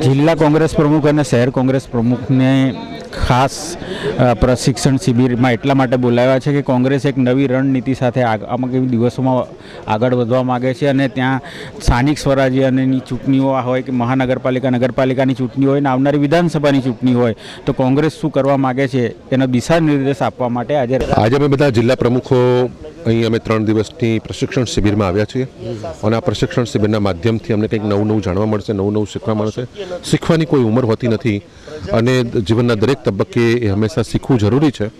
જિલ્લા કોંગ્રેસ પ્રમુખ અને શહેર કોંગ્રેસ પ્રમુખને ખાસ પ્રશિક્ષણ શિબિરમાં એટલા માટે બોલાવ્યા છે કે કોંગ્રેસ એક નવી રણનીતિ સાથે આગ- આગામી દિવસોમાં આગળ વધવા માગે છે અને ત્યાં સ્થાનિક સ્વરાજ્યની ચૂંટણીઓ હોય કે મહાનગરપાલિકા નગરપાલિકાની ચૂંટણી હોય ને આવનારી વિધાનસભાની ચૂંટણી હોય તો કોંગ્રેસ શું કરવા માગે છે એનો દિશા નિર્દેશ આપવા માટે આજે આજે અમે બધા જિલ્લા પ્રમુખો અહીં અમે ત્રણ દિવસની પ્રશિક્ષણ શિબિરમાં આવ્યા છીએ. અને આ પ્રશિક્ષણ શિબિરના માધ્યમથી અમને કંઈક નવું નવું જાણવા મળશે, નવું નવું શીખવા મળશે. શીખવાની કોઈ ઉંમર હોતી નથી. અને જીવનના દરેક તબક્કે એ હંમેશા શીખવું જરૂરી છે.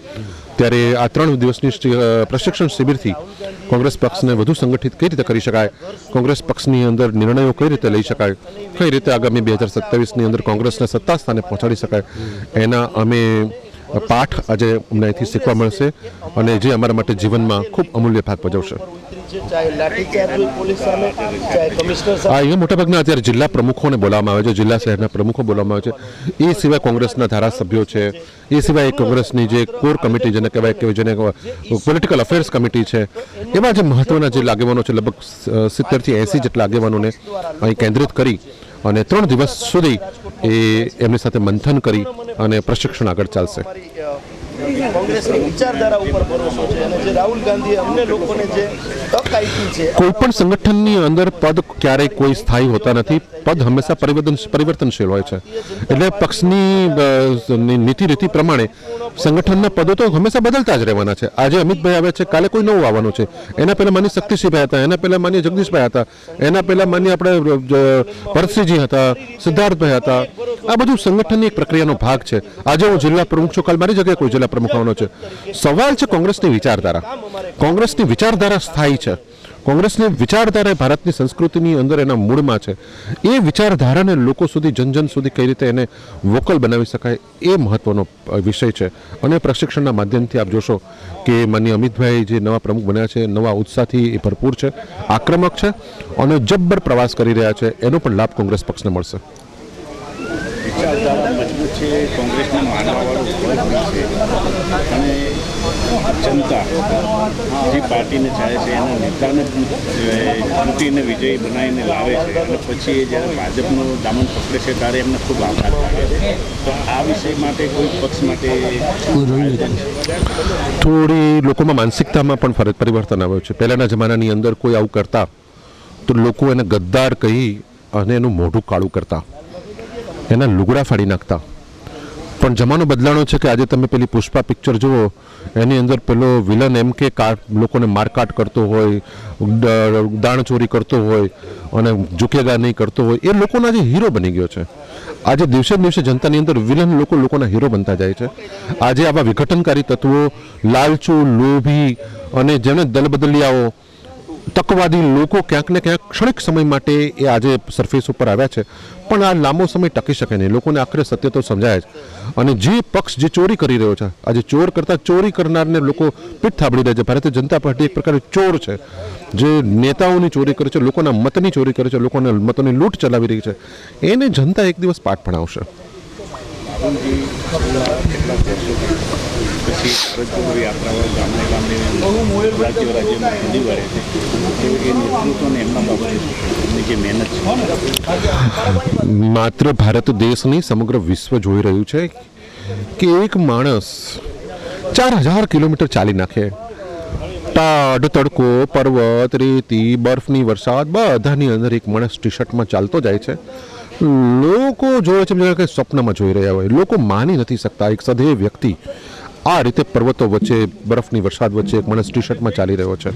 ત્યારે આ ત્રણ દિવસની પ્રશિક્ષણ શિબિરથી કોંગ્રેસ પક્ષને વધુ સંગઠિત કઈ રીતે કરી શકાય? કોંગ્રેસ પક્ષની અંદર નિર્ણયો કઈ રીતે લઈ શકાય? કઈ રીતે આગામી બે હજાર સત્તાવીસની અંદર કોંગ્રેસને સત્તા સ્થાને પહોંચાડી શકાય? એના અમે પાઠ આજે અમને શીખવા મળશે અને જે અમારા માટે જીવનમાં ખૂબ અમૂલ્ય ભાગ ભજવશે. આ અહીંયા મોટાભાગના અત્યારે જિલ્લા પ્રમુખોને બોલાવવામાં આવે છે, જિલ્લા શહેરના પ્રમુખો બોલાવવામાં આવે છે. એ સિવાય કોંગ્રેસના ધારાસભ્યો છે, એ સિવાય કોંગ્રેસની જે કોર કમિટી જેને કહેવાય કે જેને પોલિટિકલ અફેર્સ કમિટી છે, એવા જે મહત્વના જે આગેવાનો છે, લગભગ સિત્તેરથી એંસી જેટલા આગેવાનોને અહીં કેન્દ્રિત કરી અને ત્રણ દિવસ સુધી એ એમની સાથે મંથન કરી અને પ્રશિક્ષણ આગળ ચાલશે. કોંગ્રેસની વિચારધારા ઉપર ભરોસો છે અને જે રાહુલ ગાંધીએ અમને લોકોને જે તક આપી છે કોઈ પણ સંગઠનની અંદર પદ ક્યારેય કોઈ સ્થાયી હોતા નથી. પદ હંમેશા પરિવર્તન, પરિવર્તનશીલ હોય છે. એટલે પક્ષની નીતિ રીતિ પ્રમાણે સંગઠનના પદો તો હંમેશા બદલતા જ રહેવાના છે. આજે અમિતભાઈ આવે છે, કાલે કોઈ નવું આવવાનું છે. એના પહેલા માની શક્તિસિંહભાઈ હતા, એના પહેલા માન્ય જગદીશભાઈ હતા, એના પહેલા માન્ય આપણે ભરતસિંહજી હતા, સિદ્ધાર્થભાઈ હતા. આ બધું સંગઠનની એક પ્રક્રિયાનો ભાગ છે. આજે હું જિલ્લા પ્રમુખ છું, કાલ મારી જગ્યાએ કોઈ જિલ્લા પ્રમુખ પ્રમુખોનો છે. સવાલ છે કોંગ્રેસની વિચારધારા. કોંગ્રેસની વિચારધારા સ્થાયી છે. કોંગ્રેસની વિચારધારા ભારતની સંસ્કૃતિની અંદર એના મૂળમાં છે. એ વિચારધારાને લોકો સુધી જન જન સુધી કઈ રીતે એને વોકલ બનાવી શકાય એ મહત્વનો વિષય છે. અને પ્રશિક્ષણના માધ્યમથી આપ જોશો કે માન્ય અમિતભાઈ જે નવા પ્રમુખ બન્યા છે, નવા ઉત્સાહથી એ ભરપૂર છે, આક્રમક છે અને જબ્બર પ્રવાસ કરી રહ્યા છે. એનો પણ લાભ કોંગ્રેસ પક્ષને મળશે. મજબૂત છે કોંગ્રેસના માનવાવાળું હોય છે. અને જનતા જે પાર્ટીને ચાહે છે એના નેતાને ચૂંટીને વિજયી બનાવીને લાવે છે. અને પછી એ જ્યારે ભાજપનું દામન પકડે છે ત્યારે એમને ખૂબ આભાર લાગે છે. તો આ વિષય માટે કોઈ પક્ષ માટે થોડી લોકોમાં માનસિકતામાં પણ ફરક પરિવર્તન આવ્યું છે. પહેલાંના જમાનાની અંદર કોઈ આવું કરતા તો લોકો એને ગદ્દાર કહી અને એનું મોઢું કાળું કરતા. એના લુગડા ફાડી નાખતા. પણ જમાનો બદલાણો છે કે આજે તમે પેલી પુષ્પા પિક્ચર જુઓ, એની અંદર પેલો વિલન એમ કે લોકોને મારકાટ કરતો હોય દાણચોરી દાણ ચોરી કરતો હોય અને ઝુકેગા નહીં કરતો હોય, એ લોકોના જે હીરો બની ગયો છે. આજે દિવસે દિવસે જનતાની અંદર વિલન લોકો લોકોના હીરો બનતા જાય છે. આજે આવા વિઘટનકારી તત્વો લાલચુ, લોભી અને જેને દલબદલિયાઓ તકવાદી લોકો ક્યાંક ને ક્યાંક ક્ષણિક સમય માટે એ આજે સરફેસ ઉપર આવ્યા છે. પણ આ લાંબો સમય ટકી શકે નહીં. લોકોને આખરે સત્ય તો સમજાય જ. અને જે પક્ષ જે ચોરી કરી રહ્યો છે, આજે ચોર કરતાં ચોરી કરનારને લોકો પીઠ થાબડી રહ્યા છે. ભારતીય જનતા પાર્ટી એક પ્રકારે ચોર છે. જે નેતાઓની ચોરી કરે છે, લોકોના મતની ચોરી કરે છે, લોકોના મતોની લૂંટ ચલાવી રહી છે. એને જનતા એક દિવસ પાઠ ભણાવશે. પછી રજપૂત યાત્રાઓ ગામને ગામને રાજ્ય રાજ્યમાં ઘણી વળે છે એ નેતૃત્વને એમના બાબતે એમની જે મહેનત છે માત્ર ભારત દેશ નહીં સમગ્ર વિશ્વ જોઈ રહ્યું છે કે એક માણસ ચાર હજાર કિલોમીટર ચાલી નાખે. ટાઢ તડકો પર્વત રેતી બરફની વરસાદ બધાની અંદર એક માણસ ટી શર્ટમાં ચાલતો જાય છે. લોકો જોવે છે જાણે કે સ્વપ્નમાં જોઈ રહ્યા હોય. લોકો માની નથી શકતા. એક સધેય વ્યક્તિ આ રીતે પર્વતો વચ્ચે, બરફની વરસાદ વચ્ચે એક માણસ ટી શર્ટમાં ચાલી રહ્યો છે.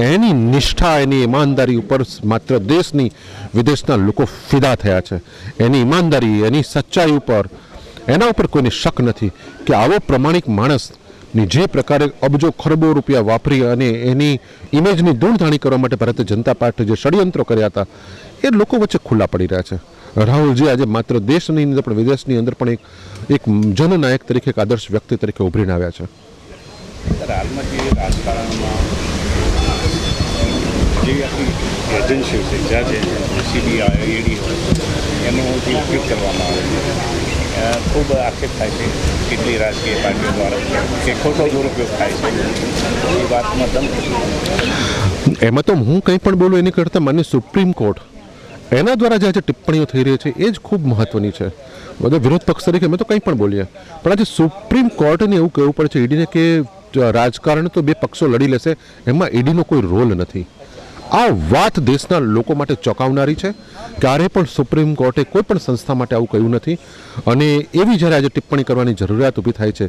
એની નિષ્ઠા, એની ઈમાનદારી ઉપર માત્ર દેશની, વિદેશના લોકો ફિદા થયા છે. એની ઈમાનદારી, એની સચ્ચાઈ ઉપર, એના ઉપર કોઈને શક નથી કે આવો પ્રમાણિક માણસની જે પ્રકારે અબજો ખરબો રૂપિયા વાપરી અને એની ઇમેજની ધૂણધાણી કરવા માટે ભારતીય જનતા પાર્ટી જે ષડયંત્રો કર્યા હતા, એ લોકો વચ્ચે ખુલ્લા પડી રહ્યા છે. રાહુલજી આજે માત્ર દેશની અંદર પણ વિદેશની અંદર પણ એક એક જનનાયક તરીકે એક આદર્શ વ્યક્તિ તરીકે ઉભરીને આવ્યા છે. હાલમાં જે રાજકારણમાં જે આખી એજન્સીઓ છે જ્યાં જે સીબીઆઈ ઈડી હોય એનો જે ઉપયોગ કરવામાં આવે છે ખૂબ આક્ષેપ થાય છે કેટલી રાજકીય પાર્ટીઓ દ્વારા કે ખોટો દુરુપયોગ થાય છે. એ વાતમાં દમ એમાં તો હું કંઈ પણ બોલું એની કરતાં મને સુપ્રીમ કોર્ટ એના દ્વારા જે આજે ટિપ્પણીઓ થઈ રહી છે, એ જ ખૂબ મહત્વની છે. બધા વિરોધ પક્ષ તરીકે અમે તો કંઈ પણ બોલીએ. પણ આજે સુપ્રીમ કોર્ટને એવું કહેવું પડે છે ઈડીને કે રાજકારણ તો બે પક્ષો લડી લેશે, એમાં ઈડીનો કોઈ રોલ નથી. આ વાત દેશના લોકો માટે ચોંકાવનારી છે. ક્યારે પણ સુપ્રીમ કોર્ટે કોઈ પણ સંસ્થા માટે આવું કહ્યું નથી. અને એવી જ્યારે આજે ટિપ્પણી કરવાની જરૂરિયાત ઊભી થાય છે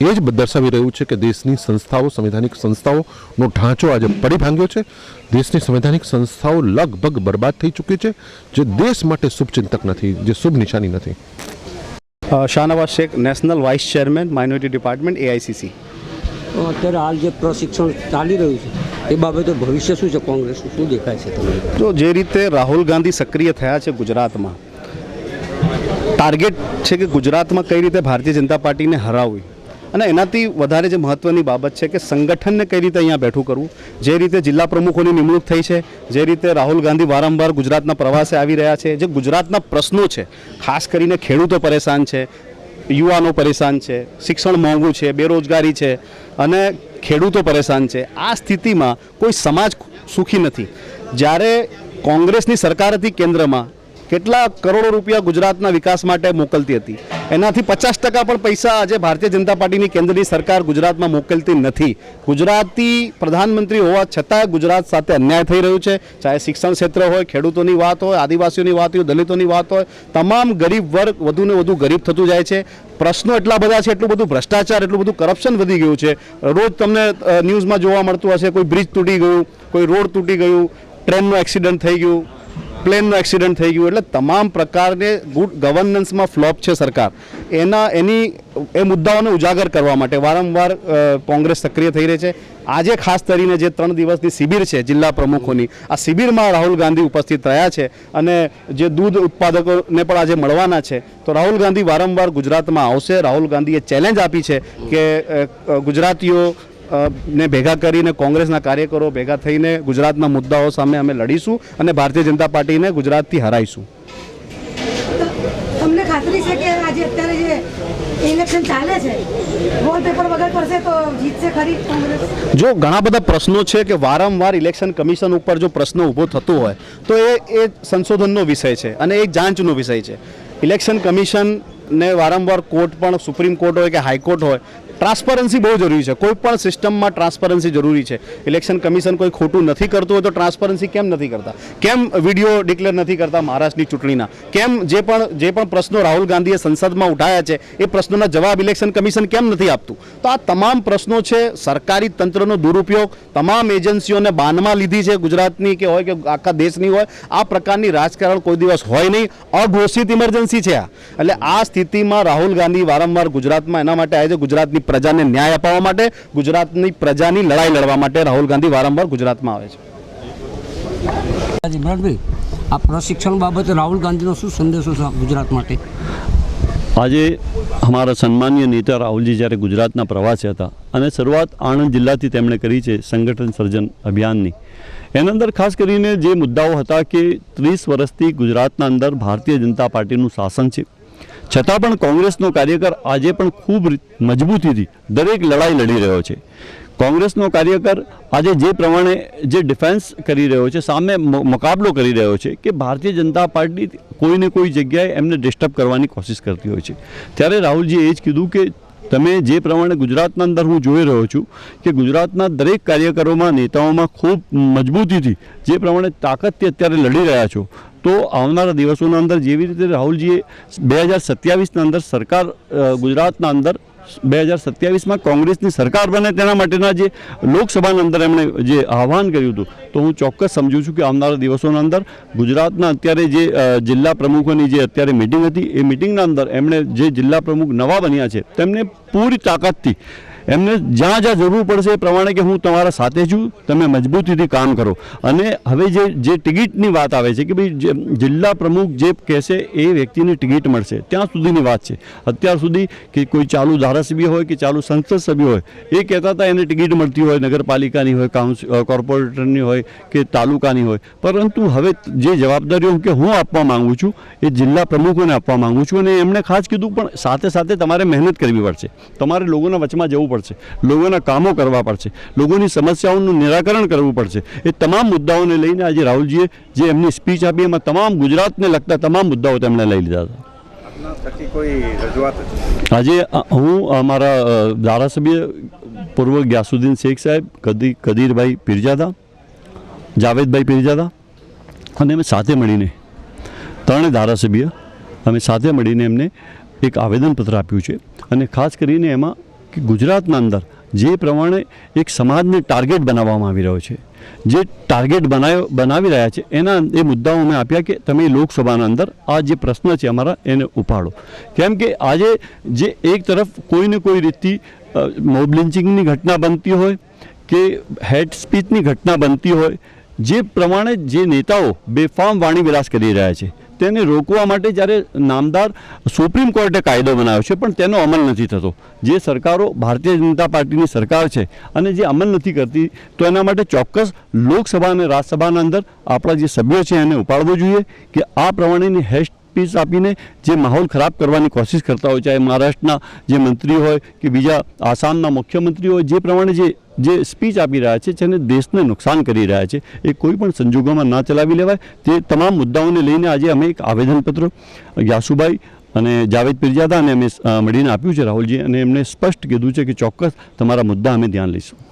એ જ દર્શાવી રહ્યું છે કે દેશની સંસ્થાઓ સંવિધાનિક સંસ્થાઓનો ઢાંચો આજે પડી ભાંગ્યો છે. દેશની સંવૈધાનિક સંસ્થાઓ લગભગ બરબાદ થઈ ચૂકી છે જે દેશ માટે શુભચિંતક નથી જે શુભ નિશાની નથી. Shahnawaz Sheikh national vice chairman minority department AICC. અત્યારે હાલ જે પ્રશિક્ષણ ચાલી રહ્યું છે એ બાબતે ભવિષ્ય શું છે? કોંગ્રેસનું શું દેખાય છે તમને? જો જે રીતે રાહુલ ગાંધી સક્રિય થયા છે ગુજરાતમાં, ટાર્ગેટ છે કે ગુજરાતમાં કઈ રીતે ભારતીય જનતા પાર્ટીને હરાવવી અને એનાથી વધારે જે મહત્ત્વની બાબત છે કે સંગઠનને કઈ રીતે અહીંયા બેઠું કરવું, જે રીતે જિલ્લા પ્રમુખોની નિમણૂક થઈ છે, જે રીતે રાહુલ ગાંધી વારંવાર ગુજરાતના પ્રવાસે આવી રહ્યા છે, જે ગુજરાતના પ્રશ્નો છે, ખાસ કરીને ખેડૂતો પરેશાન છે યુવાનો પરેશાન છે, શિક્ષણ મોંઘું છે, બેરોજગારી છે અને ખેડૂતો પરેશાન છે. આ સ્થિતિમાં કોઈ સમાજ સુખી નથી. જ્યારે કોંગ્રેસની સરકાર હતી કેન્દ્રમાં, કેટલા કરોડો રૂપિયા ગુજરાતના વિકાસ માટે મોકલતી હતી. એનાથી પચાસ ટકા પણ પૈસા આજે ભારતીય જનતા પાર્ટીની કેન્દ્રની સરકાર ગુજરાતમાં મોકલતી નથી. ગુજરાતી પ્રધાનમંત્રી હોવા છતાં ગુજરાત સાથે અન્યાય થઈ રહ્યું છે. ચાહે શિક્ષણ ક્ષેત્ર હોય, ખેડૂતોની વાત હોય, આદિવાસીઓની વાત હોય, દલિતોની વાત હોય, તમામ ગરીબ વર્ગ વધુને વધુ ગરીબ થતું જાય છે. પ્રશ્નો એટલા બધા છે, એટલું બધું ભ્રષ્ટાચાર, એટલું બધું કરપ્શન વધી ગયું છે. રોજ તમને ન્યૂઝમાં જોવા મળતું હશે, કોઈ બ્રિજ તૂટી ગયું, કોઈ રોડ તૂટી ગયું ટ્રેનનું એક્સિડન્ટ થઈ ગયું. પ્લેનનું એક્સિડન્ટ થઈ ગયું એટલે તમામ પ્રકારને ગુડ ગવર્નન્સમાં ફ્લોપ છે સરકાર. એના, એની, એ મુદ્દાઓને ઉજાગર કરવા માટે વારંવાર કોંગ્રેસ સક્રિય થઈ રહી છે. આજે ખાસ કરીને જે ત્રણ દિવસની શિબિર છે જિલ્લા પ્રમુખોની, આ શિબિરમાં રાહુલ ગાંધી ઉપસ્થિત રહ્યા છે અને જે દૂધ ઉત્પાદકોને પણ આજે મળવાના છે. તો રાહુલ ગાંધી વારંવાર ગુજરાતમાં આવશે. રાહુલ ગાંધીએ ચેલેન્જ આપી છે કે ગુજરાતીઓ ને ભેગા કરીને કોંગ્રેસના કાર્યકરો ભેગા થઈને ગુજરાતના મુદ્દાઓ સામે અમે લડીશું અને ભારતીય જનતા પાર્ટીને ગુજરાતથી હરાઈશું. તમને ખાતરી છે કે આજે અત્યારે જે ઇલેક્શન ચાલે છે વોલપેપર વગર કરશે તો જીતશે ખરી કોંગ્રેસ? જો ઘણા બધા પ્રશ્નો છે કે વારંવાર ઇલેક્શન કમિશન ઉપર જો પ્રશ્ન ઊભો થતો હોય તો એ એ સંશોધનનો વિષય છે અને એ જાંચનો વિષય છે. ઇલેક્શન કમિશન ને વારંવાર કોર્ટ પણ સુપ્રીમ કોર્ટ હોય કે હાઈકોર્ટ હોય ટ્રાન્સપરન્સી બહુ જરૂરી છે. કોઈ પણ સિસ્ટમમાં ટ્રાન્સપરન્સી જરૂરી છે. ઇલેક્શન કમિશન કોઈ ખોટું નથી કરતું હોય તો ટ્રાન્સપરન્સી કેમ નથી કરતા? કેમ વીડિયો ડિક્લેર નથી કરતા મહારાષ્ટ્રની ચૂંટણીના? કેમ જે પણ જે પણ પ્રશ્નો રાહુલ ગાંધીએ સંસદમાં ઉઠાયા છે, એ પ્રશ્નોના જવાબ ઇલેક્શન કમિશન કેમ નથી આપતું? તો આ તમામ પ્રશ્નો છે, સરકારી તંત્રનો દુરુપયોગ, તમામ એજન્સીઓને બાનમાં લીધી છે ગુજરાતની કે હોય કે આખા દેશની હોય, આ પ્રકારની રાજકારણ કોઈ દિવસ હોય નહીં. અઘોષિત ઇમરજન્સી છે આ. એટલે આ સ્થિતિમાં રાહુલ ગાંધી વારંવાર ગુજરાતમાં એના માટે આવે છે. ગુજરાતની પ્રજાને ન્યાય અપાવવા માટે ગુજરાતની પ્રજાની લડાઈ લડવા માટે રાહુલ ગાંધી વારંવાર ગુજરાતમાં આવે છે. ઇમરાનભાઈ આ પ્રશિક્ષણ બાબતે રાહુલ ગાંધીનો શું સંદેશો છે ગુજરાત માટે? આજે અમારા સન્માનીય નેતા રાહુલજી જ્યારે ગુજરાતના પ્રવાસે હતા અને શરૂઆત આણંદ જિલ્લાથી તેમણે કરી છે સંગઠન સર્જન અભિયાનની. એના અંદર ખાસ કરીને જે મુદ્દાઓ હતા કે ત્રીસ વર્ષથી ગુજરાતના અંદર ભારતીય જનતા પાર્ટીનું શાસન છે છતાં પણ કોંગ્રેસનો કાર્યકર આજે પણ ખૂબ મજબૂતીથી દરેક લડાઈ લડી રહ્યો છે. કોંગ્રેસનો કાર્યકર આજે જે પ્રમાણે જે ડિફેન્સ કરી રહ્યો છે, સામે મુકાબલો કરી રહ્યો છે કે ભારતીય જનતા પાર્ટી કોઈને કોઈ જગ્યાએ એમને ડિસ્ટર્બ કરવાની કોશિશ કરતી હોય છે. ત્યારે રાહુલજીએ એ જ કીધું કે તમે જે પ્રમાણે ગુજરાતના અંદર હું જોઈ રહ્યો છું કે ગુજરાતના દરેક કાર્યકરોમાં, નેતાઓમાં ખૂબ મજબૂતીથી જે પ્રમાણે તાકાતથી અત્યારે લડી રહ્યા છો તો આવનારા દિવસોના અંદર જેવી રીતે રાહુલજીએ બે હજાર સત્યાવીસના અંદર સરકાર ગુજરાતના અંદર બે હજાર સત્યાવીસમાં કોંગ્રેસની સરકાર બને તેના માટેના જે લોકસભાના અંદર એમણે જે આહવાન કર્યું હતું, તો હું ચોક્કસ સમજુ છું કે આવનારા દિવસોના અંદર ગુજરાતના અત્યારે જે જિલ્લા પ્રમુખોની જે અત્યારે મિટિંગ હતી, એ મિટિંગના અંદર એમણે જે જિલ્લા પ્રમુખ નવા બન્યા છે, તેમને પૂરી તાકાતથી એમને જ્યાં જ્યાં જરૂર પડશે એ પ્રમાણે કે હું તમારા સાથે છું, તમે મજબૂતીથી કામ કરો. અને હવે જે જે ટિકિટની વાત આવે છે કે ભાઈ જિલ્લા પ્રમુખ જે કહેશે એ વ્યક્તિને ટિકિટ મળશે, ત્યાં સુધીની વાત છે. અત્યાર સુધી કે કોઈ ચાલુ ધારાસભ્ય હોય કે ચાલુ સંસદ સભ્ય હોય, એ કહેતા હતા એને ટિકિટ મળતી હોય, નગરપાલિકાની હોય કાઉન્સિલ કોર્પોરેટરની હોય કે તાલુકાની હોય. પરંતુ હવે જે જવાબદારીઓ કે હું આપવા માંગુ છું, એ જિલ્લા પ્રમુખોને આપવા માગું છું અને એમણે ખાસ કીધું, પણ સાથે સાથે તમારે મહેનત કરવી પડશે. તમારે લોકોના વચમાં જવું પડશે. પડશે. લોકોના કામો કરવા પડશે. લોકોની સમસ્યાઓનું નિરાકરણ કરવું પડશે. એ તમામ મુદ્દાઓને લઈને આજે રાહુલજીએ જે એમની સ્પીચ આપી એમાં તમામ ગુજરાતને લગતા તમામ મુદ્દાઓ તેમણે લઈ લીધા હતા. આજે હું અમારા ધારાસભ્ય પૂર્વ ગ્યાસુદ્દીન શેખ સાહેબ કદી કદીરભાઈ પીરજાદા જાવેદભાઈ પીરજાદા અને અમે સાથે મળીને ત્રણે ધારાસભ્ય અમે સાથે મળીને એમને એક આવેદનપત્ર આપ્યું છે. અને ખાસ કરીને એમાં કે ગુજરાતના અંદર જે પ્રમાણે એક સમાજને ટાર્ગેટ બનાવવામાં આવી રહ્યો છે, જે ટાર્ગેટ બનાવ્યો બનાવી રહ્યા છે, એના એ મુદ્દાઓ અમે આપ્યા કે તમે લોકસભાના અંદર આ જે પ્રશ્ન છે અમારા એને ઉપાડો. કેમ કે આજે જે એક તરફ કોઈને કોઈ રીતથી મોબ લિન્ચિંગની ઘટના બનતી હોય કે હેડ સ્પીચની ઘટના બનતી હોય, જે પ્રમાણે જે નેતાઓ બેફામ વાણી વિલાસ કરી રહ્યા છે તેને રોકવા માટે જ્યારે નામદાર સુપ્રીમ કોર્ટે કાયદો બનાવ્યો છે, પણ તેનો અમલ નથી થતો. જે સરકારો ભારતીય જનતા પાર્ટીની સરકાર છે અને જે અમલ નથી કરતી, તો એના માટે ચોક્કસ લોકસભા અને રાજ્યસભાના અંદર આપણા જે સભ્યો છે એને ઉપાડવો જોઈએ કે આ પ્રમાણેની હેસ્ટ પીસ આપીને જે માહોલ ખરાબ કરવાની કોશિશ કરતા હોય, ચાહે મહારાષ્ટ્રના જે મંત્રી હોય કે બીજા આસામના મુખ્યમંત્રી હોય, જે પ્રમાણે જે જે સ્પીચ આપી રહ્યા છે, જેને દેશને નુકસાન કરી રહ્યા છે, એ કોઈ પણ સંજોગોમાં ના ચલાવી લેવાય. તે તમામ મુદ્દાઓને લઈને આજે અમે એક આવેદનપત્ર યાસુભાઈ અને જાવેદ પીરજાદા અને અમે મળીને આપ્યું છે, રાહુલજી, અને એમને સ્પષ્ટ કીધું છે કે ચોક્કસ તમારા મુદ્દા અમે ધ્યાન લઈશું.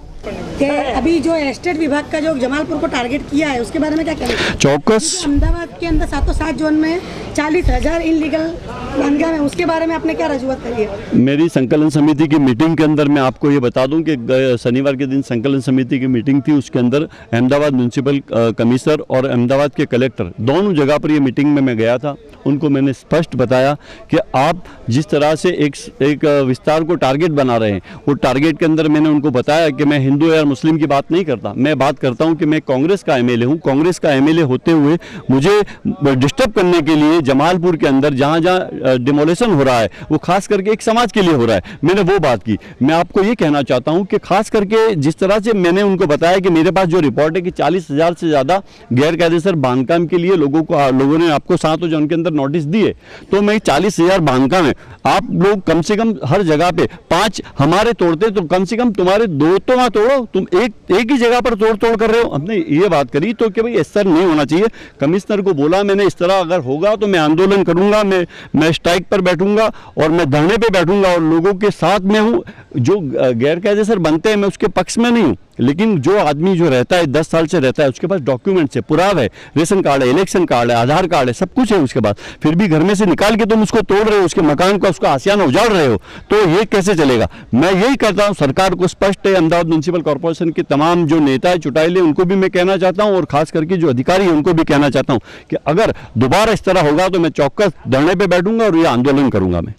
कि अभी जो एस्टेट विभाग का जो जमालपुर को टारगेट किया है उसके बारे में क्या कहना चौकस अहमदाबाद के अंदर सातों सात जोन में चालीस हजार इनलीगल है उसके बारे में आपने क्या रजूआत करी है? मेरी संकलन समिति की मीटिंग के अंदर मैं आपको ये बता दूँ कि शनिवार के दिन संकलन समिति की मीटिंग थी, उसके अंदर अहमदाबाद म्यूनसिपल कमिश्नर और अहमदाबाद के कलेक्टर दोनों जगह पर ये मीटिंग में मैं गया था। उनको मैंने स्पष्ट बताया कि आप जिस तरह से एक एक विस्तार को टारगेट बना रहे हैं, वो टारगेट के अंदर मैंने उनको बताया कि मैं हिंदू या मुस्लिम की बात नहीं करता। मैं बात करता हूँ कि मैं कांग्रेस का एमएलए हूँ। कांग्रेस का एमएलए होते हुए मुझे डिस्टर्ब करने के लिए जमालपुर के अंदर जहाँ जहाँ डिमोलेशन हो रहा है, वो खास करके एक समाज के लिए हो रहा है। मैंने वो बात की। मैं आपको ये कहना चाहता हूँ कि खास करके जिस तरह से मैंने उनको बताया कि मेरे पास जो रिपोर्ट है कि चालीस हज़ार से ज़्यादा गैर कायदेसर बांधकाम के लिए लोगों को, लोगों ने आपको सात जन के अंदर नोटिस दिए तो मैं चालीस हज़ार बांधकाम है। आप लोग कम से कम हर जगह पे पाँच हमारे तोड़ते तो कम से कम तुम्हारे दो तो ना तोड़ो, तुम एक एक ही जगह पर तोड़ तोड़ कर रहे हो। हमने ये बात करी तो कि भाई तरह नहीं होना चाहिए। कमिश्नर को बोला, मैंने इस तरह अगर होगा तो मैं आंदोलन करूँगा, मैं मैं स्ट्राइक पर बैठूंगा और मैं धरने पे बैठूंगा और लोगों के साथ में हूँ जो अ, गैर कायदेसर बनते हैं मैं उसके पक्ष में नहीं हूँ लेकिन जो आदमी जो रहता है, दस साल से रहता है, उसके पास डॉक्यूमेंट्स है पुराव है, रेशन कार्ड है इलेक्शन कार्ड है, आधार कार्ड है, सब कुछ है उसके पास। फिर भी घर में से निकाल के तुम उसको तोड़ रहे हो, उसके मकान का उसका आसियान उजाड़ रहे हो तो ये कैसे चलेगा? मैं यही कहता हूँ, सरकार को स्पष्ट है, अहमदाबाद म्यूनसिपल कॉर्पोरेशन के तमाम जो नेता है चुटाइले उनको भी मैं कहना चाहता हूँ, और खास करके जो अधिकारी है, उनको भी कहना चाहता हूँ कि अगर दोबारा इस तरह होगा तो मैं चौकस धरने पे बैठूँगा और ये आंदोलन करूँगा मैं।